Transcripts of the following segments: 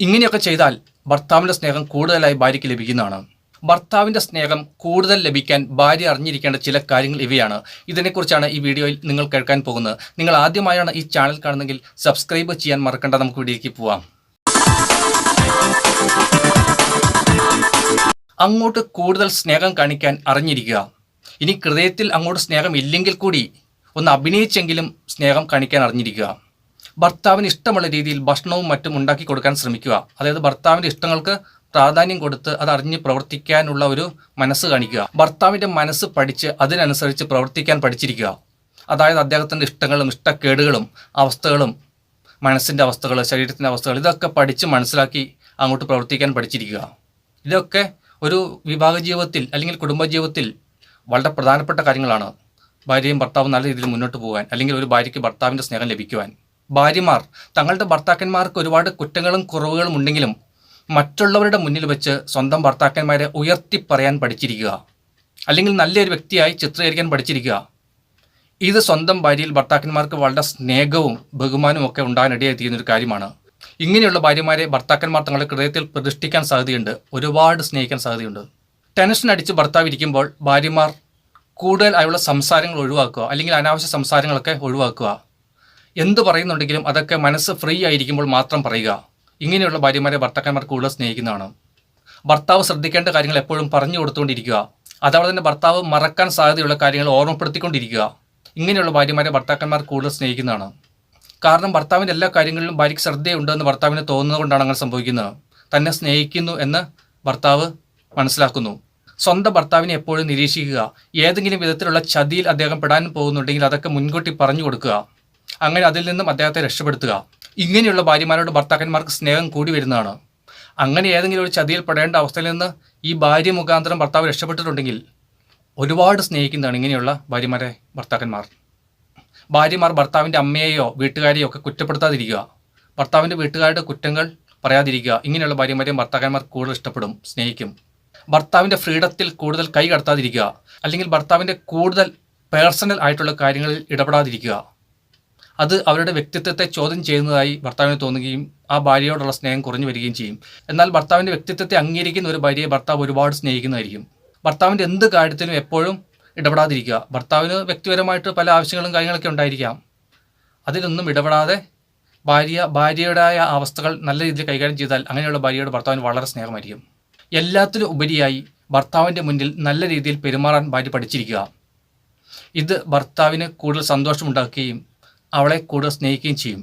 ഇങ്ങനെയൊക്കെ ചെയ്താൽ ഭർത്താവിന്റെ സ്നേഹം കൂടുതലായി ഭാര്യയ്ക്ക് ലഭിക്കുന്നതാണ്. ഭർത്താവിന്റെ സ്നേഹം കൂടുതൽ ലഭിക്കാൻ ഭാര്യ അറിഞ്ഞിരിക്കേണ്ട ചില കാര്യങ്ങൾ ഇവയാണ്. ഇതിനെക്കുറിച്ചാണ് ഈ വീഡിയോയിൽ നിങ്ങൾ കേൾക്കാൻ പോകുന്നത്. നിങ്ങൾ ആദ്യമായാണ് ഈ ചാനൽ കാണുന്നതെങ്കിൽ സബ്സ്ക്രൈബ് ചെയ്യാൻ മറക്കണ്ട. നമുക്ക് വീഡിയോയ്ക്ക് പോവാം. അങ്ങോട്ട് കൂടുതൽ സ്നേഹം കാണിക്കാൻ അറിഞ്ഞിരിക്കുക. ഇനി ഹൃദയത്തിൽ അങ്ങോട്ട് സ്നേഹം ഇല്ലെങ്കിൽ കൂടി ഒന്ന് അഭിനയിച്ചെങ്കിലും സ്നേഹം കാണിക്കാൻ അറിഞ്ഞിരിക്കുക. ഭർത്താവിന് ഇഷ്ടമുള്ള രീതിയിൽ ഭക്ഷണവും മറ്റും ഉണ്ടാക്കി കൊടുക്കാൻ ശ്രമിക്കുക. അതായത് ഭർത്താവിന്റെ ഇഷ്ടങ്ങൾക്ക് പ്രാധാന്യം കൊടുത്ത് അത് അറിഞ്ഞ് പ്രവർത്തിക്കാനുള്ള ഒരു മനസ്സ് കാണിക്കുക. ഭർത്താവിന്റെ മനസ്സ് പഠിച്ച് അതിനനുസരിച്ച് പ്രവർത്തിക്കാൻ പഠിച്ചിരിക്കുക. അതായത് അദ്ദേഹത്തിന്റെ ഇഷ്ടങ്ങളും ഇഷ്ടക്കേടുകളും അവസ്ഥകളും മനസ്സിന്റെ അവസ്ഥകൾ ശരീരത്തിന്റെ അവസ്ഥകൾ ഇതൊക്കെ പഠിച്ച് മനസ്സിലാക്കി അങ്ങോട്ട് പ്രവർത്തിക്കാൻ പഠിച്ചിരിക്കുക. ഇതൊക്കെ ഒരു വിവാഹ ജീവിതത്തിൽ അല്ലെങ്കിൽ കുടുംബജീവിതത്തിൽ വളരെ പ്രധാനപ്പെട്ട കാര്യങ്ങളാണ്. ഭാര്യയും ഭർത്താവും നല്ല രീതിയിൽ മുന്നോട്ട് പോകാൻ അല്ലെങ്കിൽ ഒരു ഭാര്യയ്ക്ക് ഭർത്താവിന്റെ സ്നേഹം ലഭിക്കുവാൻ. ഭാര്യമാർ തങ്ങളുടെ ഭർത്താക്കന്മാർക്ക് ഒരുപാട് കുറ്റങ്ങളും കുറവുകളും ഉണ്ടെങ്കിലും മറ്റുള്ളവരുടെ മുന്നിൽ വെച്ച് സ്വന്തം ഭർത്താക്കന്മാരെ ഉയർത്തി പറയാൻ പഠിച്ചിരിക്കുക. അല്ലെങ്കിൽ നല്ലൊരു വ്യക്തിയായി ചിത്രീകരിക്കാൻ പഠിച്ചിരിക്കുക. ഇത് സ്വന്തം ഭാര്യയിൽ ഭർത്താക്കന്മാർക്ക് വളരെ സ്നേഹവും ബഹുമാനവും ഒക്കെ ഉണ്ടാകാനിടയായി തീരുന്ന ഒരു കാര്യമാണ്. ഇങ്ങനെയുള്ള ഭാര്യമാരെ ഭർത്താക്കന്മാർ തങ്ങളുടെ ഹൃദയത്തിൽ പ്രതിഷ്ഠിക്കാൻ സാധ്യതയുണ്ട്. ഒരുപാട് സ്നേഹിക്കാൻ സാധ്യതയുണ്ട്. ടെൻഷൻ അടിച്ച് ഭർത്താവ് ഇരിക്കുമ്പോൾ ഭാര്യമാർ കൂടുതൽ അയാളുടെ സംസാരങ്ങൾ ഒഴിവാക്കുക. അല്ലെങ്കിൽ അനാവശ്യ സംസാരങ്ങളൊക്കെ ഒഴിവാക്കുക. എന്ത് പറയുന്നുണ്ടെങ്കിലും അതൊക്കെ മനസ്സ് ഫ്രീ ആയിരിക്കുമ്പോൾ മാത്രം പറയുക. ഇങ്ങനെയുള്ള ഭാര്യമാരെ ഭർത്താക്കന്മാർ കൂടുതൽ സ്നേഹിക്കുന്നതാണ്. ഭർത്താവ് ശ്രദ്ധിക്കേണ്ട കാര്യങ്ങൾ എപ്പോഴും പറഞ്ഞു കൊടുത്തുകൊണ്ടിരിക്കുക. അതവിടെ തന്നെ ഭർത്താവ് മറക്കാൻ സാധ്യതയുള്ള കാര്യങ്ങൾ ഓർമ്മപ്പെടുത്തിക്കൊണ്ടിരിക്കുക. ഇങ്ങനെയുള്ള ഭാര്യമാരെ ഭർത്താക്കന്മാർ കൂടുതൽ സ്നേഹിക്കുന്നതാണ്. കാരണം ഭർത്താവിന്റെ എല്ലാ കാര്യങ്ങളിലും ഭാര്യയ്ക്ക് ശ്രദ്ധയുണ്ടെന്ന് ഭർത്താവിന് തോന്നുന്നത് കൊണ്ടാണ് അങ്ങനെ സംഭവിക്കുന്നത്. തന്നെ സ്നേഹിക്കുന്നു എന്ന് ഭർത്താവ് മനസ്സിലാക്കുന്നു. സ്വന്തം ഭർത്താവിനെ എപ്പോഴും നിരീക്ഷിക്കുക. ഏതെങ്കിലും വിധത്തിലുള്ള ചതിയിൽ അദ്ദേഹം പെടാൻ പോകുന്നുണ്ടെങ്കിൽ അതൊക്കെ മുൻകൂട്ടി പറഞ്ഞു കൊടുക്കുക. അങ്ങനെ അതിൽ നിന്നും അദ്ദേഹത്തെ രക്ഷപ്പെടുത്തുക. ഇങ്ങനെയുള്ള ഭാര്യമാരോട് ഭർത്താക്കന്മാർക്ക് സ്നേഹം കൂടി വരുന്നതാണ്. അങ്ങനെ ഏതെങ്കിലും ഒരു ചതിയിൽ പെടേണ്ട അവസ്ഥയിൽ നിന്ന് ഈ ഭാര്യ മുഖാന്തരം ഭർത്താവ് രക്ഷപ്പെട്ടിട്ടുണ്ടെങ്കിൽ ഒരുപാട് സ്നേഹിക്കുന്നതാണ് ഇങ്ങനെയുള്ള ഭാര്യമാരെ ഭർത്താക്കന്മാർ. ഭാര്യമാർ ഭർത്താവിന്റെ അമ്മയെയോ വീട്ടുകാരെയോ ഒക്കെ കുറ്റപ്പെടുത്താതിരിക്കുക. ഭർത്താവിന്റെ വീട്ടുകാരുടെ കുറ്റങ്ങൾ പറയാതിരിക്കുക. ഇങ്ങനെയുള്ള ഭാര്യമാരെയും ഭർത്താക്കന്മാർ കൂടുതൽ ഇഷ്ടപ്പെടും സ്നേഹിക്കും. ഭർത്താവിന്റെ ഫ്രീഡത്തിൽ കൂടുതൽ കൈ കടത്താതിരിക്കുക. അല്ലെങ്കിൽ ഭർത്താവിന്റെ കൂടുതൽ പേഴ്സണൽ ആയിട്ടുള്ള കാര്യങ്ങളിൽ ഇടപെടാതിരിക്കുക. അത് അവരുടെ വ്യക്തിത്വത്തെ ചോദ്യം ചെയ്യുന്നതായി ഭർത്താവിന് തോന്നുകയും ആ ഭാര്യയോടുള്ള സ്നേഹം കുറഞ്ഞു വരികയും ചെയ്യും. എന്നാൽ ഭർത്താവിന്റെ വ്യക്തിത്വത്തെ അംഗീകരിക്കുന്ന ഒരു ഭാര്യയെ ഭർത്താവ് ഒരുപാട് സ്നേഹിക്കുന്നതായിരിക്കും. ഭർത്താവിന്റെ എന്ത് കാര്യത്തിലും എപ്പോഴും ഇടപെടാതിരിക്കുക. ഭർത്താവിന് വ്യക്തിപരമായിട്ട് പല ആവശ്യങ്ങളും കാര്യങ്ങളൊക്കെ ഉണ്ടായിരിക്കാം. അതിലൊന്നും ഇടപെടാതെ ഭാര്യ ഭാര്യയുടേതായ അവസ്ഥകൾ നല്ല രീതിയിൽ കൈകാര്യം ചെയ്താൽ അങ്ങനെയുള്ള ഭാര്യയോട് ഭർത്താവിന് വളരെ സ്നേഹമായിരിക്കും. എല്ലാത്തിലും ഉപരിയായി ഭർത്താവിന്റെ മുന്നിൽ നല്ല രീതിയിൽ പെരുമാറാൻ ഭാര്യ പഠിച്ചിരിക്കുക. ഇത് ഭർത്താവിന് കൂടുതൽ സന്തോഷമുണ്ടാക്കുകയും അവളെ കൂടുതൽ സ്നേഹിക്കുകയും ചെയ്യും.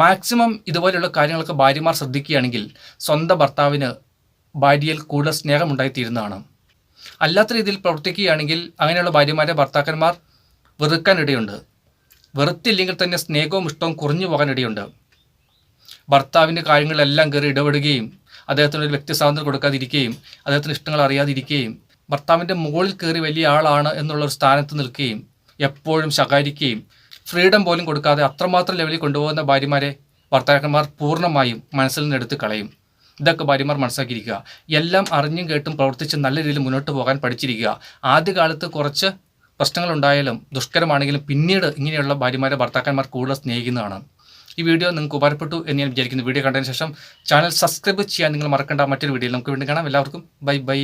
മാക്സിമം ഇതുപോലെയുള്ള കാര്യങ്ങളൊക്കെ ഭാര്യമാർ ശ്രദ്ധിക്കുകയാണെങ്കിൽ സ്വന്തം ഭർത്താവിന് ഭാര്യയിൽ കൂടുതൽ സ്നേഹമുണ്ടായിത്തീരുന്നതാണ്. അല്ലാത്ത രീതിയിൽ പ്രവർത്തിക്കുകയാണെങ്കിൽ അങ്ങനെയുള്ള ഭാര്യമാരെ ഭർത്താക്കന്മാർ വെറുക്കാനിടയുണ്ട്. വെറുത്തില്ലെങ്കിൽ തന്നെ സ്നേഹവും ഇഷ്ടവും കുറഞ്ഞു പോകാനിടയുണ്ട്. ഭർത്താവിന്റെ കാര്യങ്ങളെല്ലാം കയറി ഇടപെടുകയും അദ്ദേഹത്തിന് ഒരു വ്യക്തി സ്വാതന്ത്ര്യം കൊടുക്കാതിരിക്കുകയും അദ്ദേഹത്തിന് ഇഷ്ടങ്ങൾ അറിയാതിരിക്കുകയും ഭർത്താവിന്റെ മുകളിൽ കയറി വലിയ ആളാണ് എന്നുള്ളൊരു സ്ഥാനത്ത് നിൽക്കുകയും എപ്പോഴും ശകാരിക്കുകയും ഫ്രീഡം പോലും കൊടുക്കാതെ അത്രമാത്രം ലെവലിൽ കൊണ്ടുപോകുന്ന ഭാര്യമാരെ ഭർത്താക്കന്മാർ പൂർണമായും മനസ്സിൽ നിന്ന് എടുത്ത് കളയും. ഇതൊക്കെ ഭാര്യമാർ മനസ്സിലാക്കിയിരിക്കുക. എല്ലാം അറിഞ്ഞും കേട്ടും പ്രവർത്തിച്ച് നല്ല രീതിയിൽ മുന്നോട്ട് പോകാൻ പഠിച്ചിരിക്കുക. ആദ്യകാലത്ത് കുറച്ച് പ്രശ്നങ്ങളുണ്ടായാലും ദുഷ്കരമാണെങ്കിലും പിന്നീട് ഇങ്ങനെയുള്ള ഭാര്യമാരെ ഭർത്താക്കന്മാർ കൂടുതൽ സ്നേഹിക്കുന്നതാണ്. ഈ വീഡിയോ നിങ്ങൾക്ക് ഉപകാരപ്പെട്ടു എന്ന് ഞാൻ വിചാരിക്കുന്നു. വീഡിയോ കണ്ടതിന് ശേഷം ചാനൽ സബ്സ്ക്രൈബ് ചെയ്യാൻ നിങ്ങൾ മറക്കേണ്ട. മറ്റൊരു വീഡിയോയിൽ നമുക്ക് വീണ്ടും കാണാം. എല്ലാവർക്കും ബൈ ബൈ.